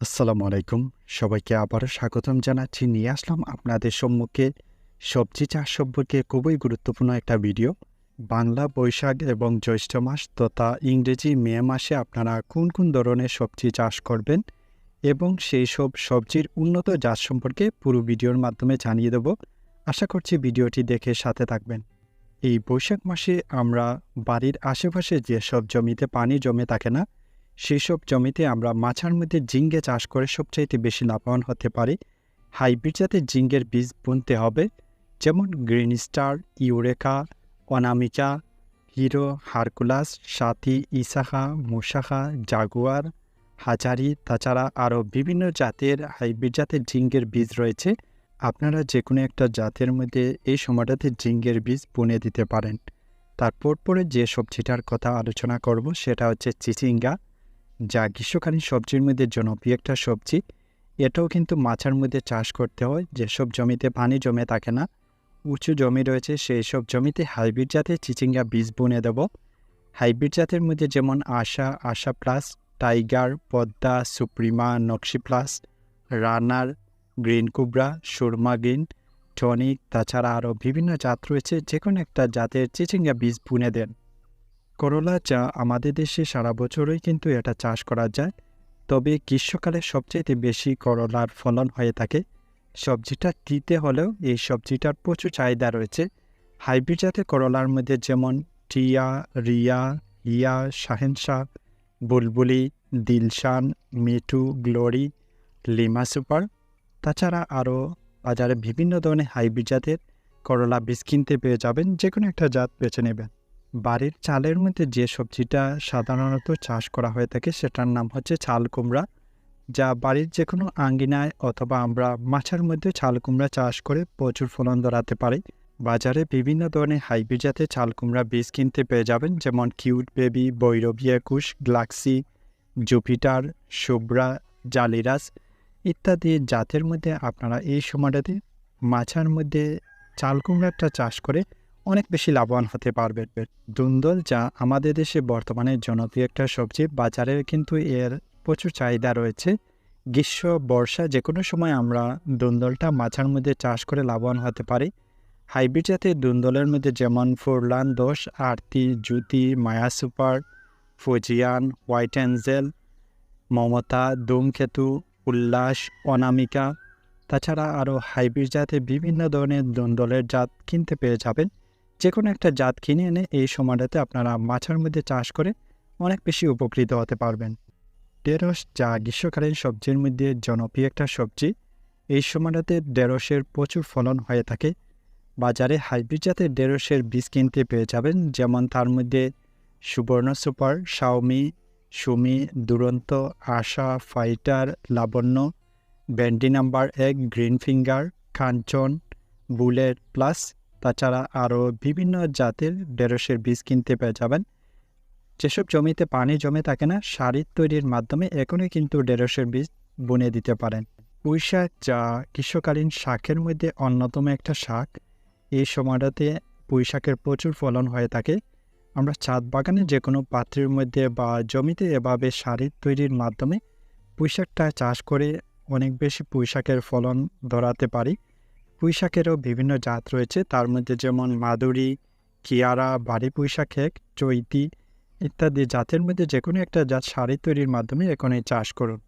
আসসালামু আলাইকুম। সবাইকে আবারও স্বাগতম জানাচ্ছি। নিয়ে আসলাম আপনাদের সম্মুখে সবজি চাষ সম্পর্কে খুবই গুরুত্বপূর্ণ একটা ভিডিও। বাংলা, বৈশাখ এবং জ্যৈষ্ঠ মাস তথা ইংরেজি মে মাসে আপনারা কোন কোন ধরনের সবজি চাষ করবেন এবং সেই সব সবজির উন্নত জাত সম্পর্কে পুরো ভিডিওর মাধ্যমে জানিয়ে দেব। আশা করছি ভিডিওটি দেখে সাথে থাকবেন। এই বৈশাখ মাসে আমরা বাড়ির আশেপাশে যেসব জমিতে পানি জমে থাকে না সেই সব জমিতে আমরা মাছার মধ্যে জিঙ্গে চাষ করে সবচাইতে বেশি লাভবান হতে পারি। হাইব্রিড জাতের জিঙ্গের বীজ বুনতে হবে, যেমন green star, Eureka, Anamika, hero, Hercules, Sathi ইসাখা মুসাখা Jaguar, হাজারি, তাছাড়া আরও বিভিন্ন জাতের হাইব্রিড জাতের জিঙ্গের বীজ রয়েছে। আপনারা যে কোনো একটা জাতের মধ্যে এই সময়টাতে জিঙ্গের বীজ বুনে দিতে পারেন। তারপর পরে যে সবজিটার কথা আলোচনা করব, সেটা হচ্ছে চিচিঙ্গা। যা গ্রীষ্মকালীন সবজির মধ্যে জনপ্রিয় একটা সবজি। এটাও কিন্তু মাছার মধ্যে চাষ করতে হয়। যেসব জমিতে পানি জমে থাকে না, উঁচু জমি রয়েছে সেই সব জমিতে হাইব্রিড জাতের চিচিঙ্গা বীজ বুনে দেব। হাইব্রিড জাতের মধ্যে যেমন Asha Asha plus, tiger, Padma, Suprima, Nakshi plus, runner, green কুবরা, সুরমা গ্রিন, টনিক, তাছাড়া আরও বিভিন্ন জাত রয়েছে। যে কোনো একটা জাতের চিচিঙ্গা বীজ বুনে দেন। করলা চা আমাদের দেশে সারা বছরই কিন্তু এটা চাষ করা যায়। তবে গ্রীষ্মকালে সবচেয়ে বেশি করলার ফলন হয়ে থাকে। সবজিটা তিতে হলেও এই সবজিটার প্রচুর চাহিদা রয়েছে। হাইব্রিড জাতের করলার মধ্যে যেমন টিয়া, রিয়া ইয়া শাহেনশাহ, বুলবুলি, Dilshan, Mithu, glory, lima super. তাছাড়া আরও বাজারে বিভিন্ন ধরনের হাইব্রিড জাতের করলা বীজ কিনতে পেয়ে যাবেন। যে কোনো একটা জাত বেছে নেবেন। বাড়ির চালের মধ্যে যে সবজিটা সাধারণত চাষ করা হয়ে থাকে সেটার নাম হচ্ছে চাল কুমড়া, যা বাড়ির যে কোনো আঙ্গিনায় অথবা আমরা মাছের মধ্যে চাল কুমড়া চাষ করে প্রচুর ফলন ধরাতে পারি। বাজারে বিভিন্ন ধরনের হাইব্রিড জাতের চাল কুমড়া বীজ কিনতে পেয়ে যাবেন, যেমন কিউট বেবি বৈরবী একুশ, গ্লাক্সি, জুপিটার, শুভ্রা, জালিরাস ইত্যাদি জাতের মধ্যে আপনারা এই সময়টাতে মাছার মধ্যে চাল কুমড়াটা চাষ করে অনেক বেশি লাভবান হতে পারবে। দুন্দল যা আমাদের দেশে বর্তমানে জনপ্রিয় একটা সবজি, বাজারে কিন্তু এর প্রচুর চাহিদা রয়েছে। গ্রীষ্ম, বর্ষা যে কোনো সময় আমরা দুন্দলটা মাছার মধ্যে চাষ করে লাভবান হতে পারি। হাইব্রিড জাতের দুন্দলের মধ্যে যেমন ফুরলান দোষ Arati Jyoti Maya super, Fujian, white angel, Mamata Dhumketu Ullash, Anamika. তাছাড়া আরও হাইব্রিড জাতের বিভিন্ন ধরনের দন্দলের জাত কিনতে পেয়ে যাবেন। যে কোনো একটা জাত কিনে এনে এই সময়টাতে আপনারা মাছের মধ্যে চাষ করে অনেক বেশি উপকৃত হতে পারবেন। ঢেঁড়স যা গ্রীষ্মকালীন সবজির মধ্যে জনপ্রিয় একটা সবজি। এই সময়টাতে ঢেঁড়সের প্রচুর ফলন হয়ে থাকে। বাজারে হাইব্রিড জাতের ঢেঁড়সের বীজ কিনতে পেয়ে যাবেন, যেমন তার মধ্যে সুবর্ণ super, Xiaomi, Sumi, Duranta, Asha, fighter, Labanya bandy number এক, green finger, Kanchan, bullet, plus তাছাড়া আরও বিভিন্ন জাতের ঢেঁড়সের বীজ কিনতে পেয়ে যাবেন। যেসব জমিতে পানি জমে থাকে না, সারির তৈরির মাধ্যমে এখনই কিন্তু ঢেঁড়সের বীজ বুনে দিতে পারেন। পুঁই শাক যা গ্রীষ্মকালীন শাকের মধ্যে অন্যতম একটা শাক, এই সময়টাতে পুঁই শাকের প্রচুর ফলন হয়ে থাকে। আমরা ছাদ বাগানে যে কোনো পাত্রের মধ্যে বা জমিতে এভাবে সারির তৈরির মাধ্যমে পুঁই শাকটা চাষ করে অনেক বেশি পুঁই শাকের ফলন ধরাতে পারি। পুঁই শাকেরও বিভিন্ন জাত রয়েছে। তার মধ্যে যেমন মাদুরি, কিয়ারা, বাড়ি পুঁই শাক চৈতি ইত্যাদি জাতের মধ্যে যে কোনো একটা জাত শাড়ি তৈরির মাধ্যমে এখনই চাষ করুন।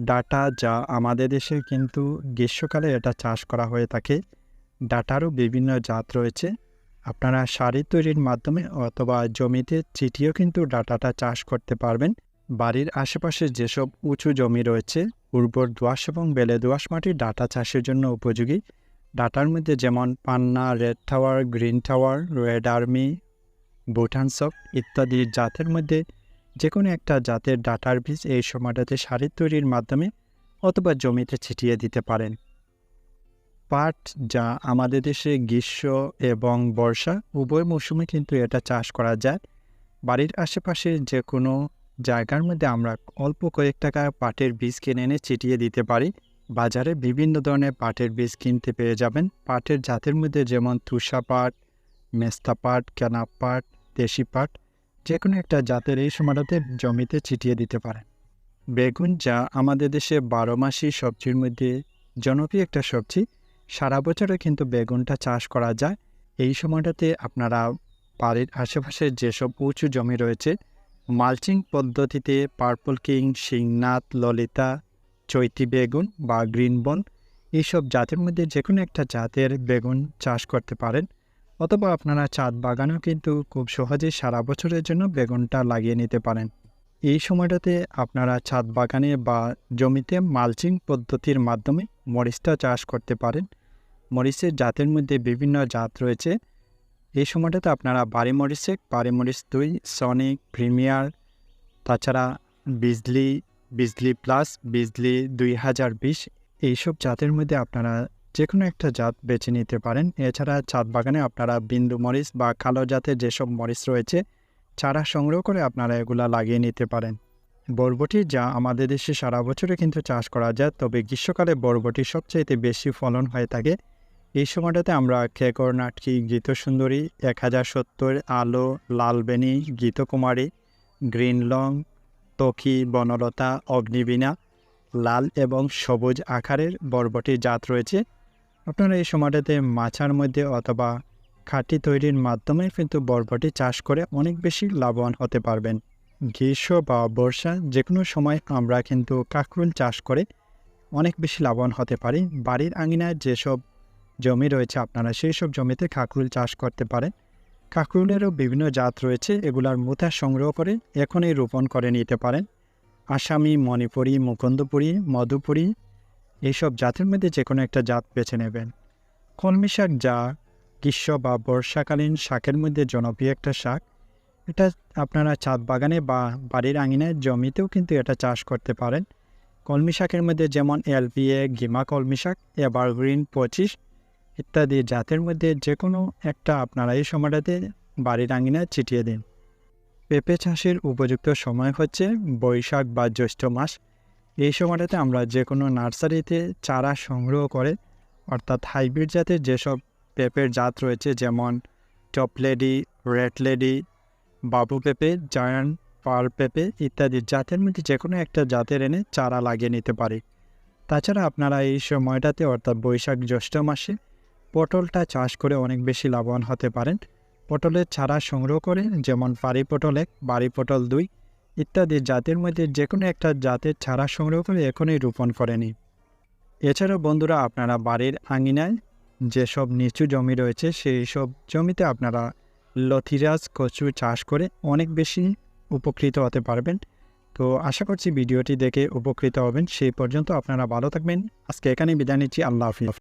ডাটা যা আমাদের দেশে কিন্তু গ্রীষ্মকালে এটা চাষ করা হয়ে থাকে। ডাটারও বিভিন্ন জাত রয়েছে। আপনারা শাড়ি তৈরির মাধ্যমে অথবা জমিতে চিটিয়েও কিন্তু ডাটাটা চাষ করতে পারবেন। বাড়ির আশেপাশে যেসব উঁচু জমি রয়েছে, উর্বর দোয়াশ এবং বেলে দোয়াশ মাটি ডাটা চাষের জন্য উপযোগী। ডাটার মধ্যে যেমন Panna, red tower, green tower, red army Bhutan সক ইত্যাদি জাতের মধ্যে যে কোনো একটা জাতের ডাটার বীজ এই সময়টাতে সারি তৈরির মাধ্যমে অথবা জমিতে ছিটিয়ে দিতে পারেন। পাট যা আমাদের দেশে গ্রীষ্ম এবং বর্ষা উভয় মৌসুমে কিন্তু এটা চাষ করা যায়। বাড়ির আশেপাশে যে কোনো জায়গার মধ্যে আমরা অল্প কয়েক টাকা পাটের বীজ কিনে এনে ছিটিয়ে দিতে পারি। বাজারে বিভিন্ন ধরনের পাটের বীজ কিনতে পেয়ে যাবেন। পাটের জাতের মধ্যে যেমন তুষা পাট, মেস্তা পাট, কেনা পাট, দেশি পাট যে কোনো একটা জাতের এই সময়টাতে জমিতে ছিটিয়ে দিতে পারেন। বেগুন, যা আমাদের দেশে বারো মাসি সবজির মধ্যে জনপ্রিয় একটা সবজি, সারা বছরে কিন্তু বেগুনটা চাষ করা যায়। এই সময়টাতে আপনারা বাড়ির আশেপাশে যেসব উঁচু জমি রয়েছে, মালচিং পদ্ধতিতে পার্পল কিং, শিংনাথ, ললিতা চৈতি বেগুন বা গ্রিন বন এইসব জাতের মধ্যে যে কোনো একটা জাতের বেগুন চাষ করতে পারেন। অথবা আপনারা চাঁদ বাগানেও কিন্তু খুব সহজে সারা বছরের জন্য বেগুনটা লাগিয়ে নিতে পারেন। এই সময়টাতে আপনারা ছাদ বাগানে বা জমিতে মালচিং পদ্ধতির মাধ্যমে মরিচটা চাষ করতে পারেন। মরিচের জাতের মধ্যে বিভিন্ন জাত রয়েছে। এই সময়টাতে আপনারা বাড়ি মরিচে বাড়ি মরিচ দুই, সনিক, প্রিমিয়ার, তাছাড়া বিজলি বিজলি প্লাস বিজলি দুই হাজার বিশ, এইসব জাতের মধ্যে আপনারা যে কোনো একটা জাত বেছে নিতে পারেন। এছাড়া ছাদ বাগানে আপনারা বিন্দু মরিচ বা কালো জাতের যেসব মরিচ রয়েছে, চারা সংগ্রহ করে আপনারা এগুলা লাগিয়ে নিতে পারেন। বরবটি যা আমাদের দেশে সারা বছরে কিন্তু চাষ করা যায়, তবে গ্রীষ্মকালে বরবটি সবচাইতে বেশি ফলন হয়ে থাকে। এই সময়টাতে আমরা খেকর, নাটকি, গীতসুন্দরী, এক হাজার সত্তর, আলো, লালবেনি, গীতকুমারী গ্রিন লং তকি বনলতা, অগ্নিবীণা, লাল এবং সবুজ আকারের বরবটি জাত রয়েছে। আপনারা এই সময়টাতে মাছার মধ্যে অথবা খাঁটি তৈরির মাধ্যমে কিন্তু বরবটি চাষ করে অনেক বেশি লাভবান হতে পারবেন। গ্রীষ্ম বা বর্ষা যে কোনো সময় আমরা কিন্তু কাঁকরুল চাষ করে অনেক বেশি লাভবান হতে পারি। বাড়ির আঙিনায় যেসব জমি রয়েছে, আপনারা সেই সব জমিতে কাঁকরুল চাষ করতে পারেন। কাঁকরুলেরও বিভিন্ন জাত রয়েছে, এগুলার মুথা সংগ্রহ করে এখনই রোপণ করে নিতে পারেন। আসামি মণিপুরি, মুকুন্দপুরি, মধুপুরি এইসব জাতের মধ্যে যে কোনো একটা জাত বেছে নেবেন। কলমি শাক যা গ্রীষ্ম বা বর্ষাকালীন শাকের মধ্যে জনপ্রিয় একটা শাক। এটা আপনারা ছাদ বাগানে বা বাড়ির আঙিনায় জমিতেও কিন্তু এটা চাষ করতে পারেন। কলমি শাকের মধ্যে যেমন এলপিএ গিমা কলমি শাক, এভারগ্রিন পঁচিশ ইত্যাদি জাতের মধ্যে যে কোনো একটা আপনারা এই সময়টাতে বাড়ির আঙিনায় ছিটিয়ে দিন। পেঁপে চাষের উপযুক্ত সময় হচ্ছে বৈশাখ বা জ্যৈষ্ঠ মাস। এই সময়টাতে আমরা যে কোনো নার্সারিতে চারা সংগ্রহ করে, অর্থাৎ হাইব্রিড জাতের যেসব পেঁপের জাত রয়েছে যেমন টপ লেডি, রেড লেডি, বাবু পেঁপে, জায়ান্ট পার পেঁপে ইত্যাদি জাতের মধ্যে যে কোনো একটা জাতের এনে চারা লাগিয়ে নিতে পারি। তাছাড়া আপনারা এই সময়টাতে অর্থাৎ বৈশাখ, জ্যৈষ্ঠ মাসে পটলটা চাষ করে অনেক বেশি লাভবান হতে পারেন। পটলের চারা সংগ্রহ করে যেমন পারি পটল এক বাড়ি পটল দুই ইত্যাদি জাতের মধ্যে যে কোনো একটা জাতের চারা সংগ্রহ করে এখনই রোপণ করে নিন এছাড়াও বন্ধুরা, আপনারা বাড়ির আঙিনায় যেসব নিচু জমি রয়েছে, সেই সব জমিতে আপনারা লথিরাজ কচু চাষ করে অনেক বেশি উপকৃত হতে পারবেন। তো আশা করছি ভিডিওটি দেখে উপকৃত হবেন। সেই পর্যন্ত আপনারা ভালো থাকবেন। আজকে এখানেই বিদায় নিচ্ছি। আল্লাহ হাফিজ।